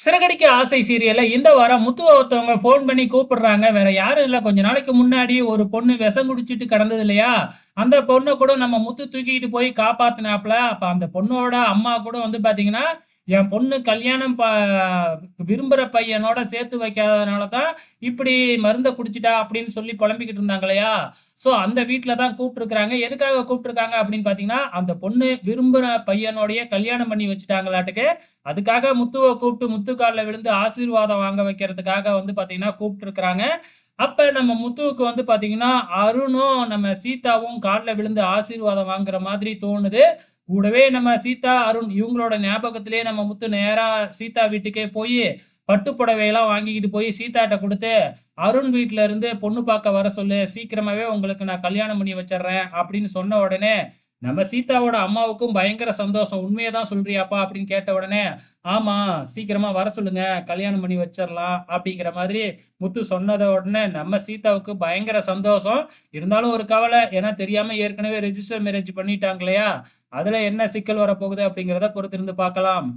சிறகடிக்க ஆசை சீரியல்ல இந்த வாரம் முத்துவ ஒருத்தவங்க ஃபோன் பண்ணி கூப்பிடுறாங்க. வேற யாரும் இல்ல. கொஞ்ச நாளைக்கு முன்னாடி ஒரு பொண்ணு விஷம் குடிச்சிட்டு கிடந்தது இல்லையா? அந்த பொண்ண கூட நம்ம முத்து தூக்கிட்டு போய் காப்பாத்துனாப்ல. அப்ப அந்த பொண்ணோட அம்மா கூட வந்து பாத்தீங்கன்னா, என் பொண்ணு கல்யாணம் ப விரும்புகிற பையனோட சேர்த்து வைக்காதனால தான் இப்படி மருந்தை குடிச்சிட்டா அப்படின்னு சொல்லி புலம்பிக்கிட்டு இருந்தாங்க இல்லையா? ஸோ அந்த வீட்டில் தான் கூப்பிட்ருக்குறாங்க எதுக்காக கூப்பிட்ருக்காங்க அப்படின்னு பார்த்தீங்கன்னா அந்த பொண்ணு விரும்புகிற பையனோடைய கல்யாணம் பண்ணி வச்சுட்டாங்களாட்டுக்கு. அதுக்காக முத்துவை கூப்பிட்டு முத்துக்காலில் விழுந்து ஆசீர்வாதம் வாங்க வைக்கிறதுக்காக வந்து பார்த்தீங்கன்னா கூப்பிட்ருக்குறாங்க அப்போ நம்ம முத்துவுக்கு வந்து பார்த்தீங்கன்னா அருணும், நம்ம சீதாவும் காலில் விழுந்து ஆசீர்வாதம் வாங்குற மாதிரி தோணுது. கூடவே நம்ம சீதா, அருண் இவங்களோட ஞாபகத்திலேயே நம்ம முத்து நேரா சீதா வீட்டுக்கே போய் பட்டு புடவையெல்லாம் வாங்கிக்கிட்டு போய் சீதாட்ட கொடுத்து "அருண் வீட்டில இருந்து பொண்ணு பார்க்க வர சொல்லு. சீக்கிரமாவே உங்களுக்கு நான் கல்யாணம் பண்ணி வச்சிடுறேன் அப்படின்னு சொன்ன உடனே, நம்ம சீதாவோட அம்மாவுக்கும் பயங்கர சந்தோஷம். உண்மையை தான் சொல்றியாப்பா?" அப்படின்னு கேட்ட உடனே, "ஆமா, சீக்கிரமா வர சொல்லுங்க. கல்யாணம் பண்ணி வச்சிடலாம் அப்படிங்கிற மாதிரி முத்து சொன்னத உடனே நம்ம சீதாவுக்கு பயங்கர சந்தோஷம். இருந்தாலும் ஒரு கவலை. ஏன்னா தெரியாம ஏற்கனவே ரெஜிஸ்டர் மேரேஜ் பண்ணிட்டாங்க இல்லையா? அதுல என்ன சிக்கல் வரப்போகுது அப்படிங்கிறத பொறுத்திருந்து பார்க்கலாம்.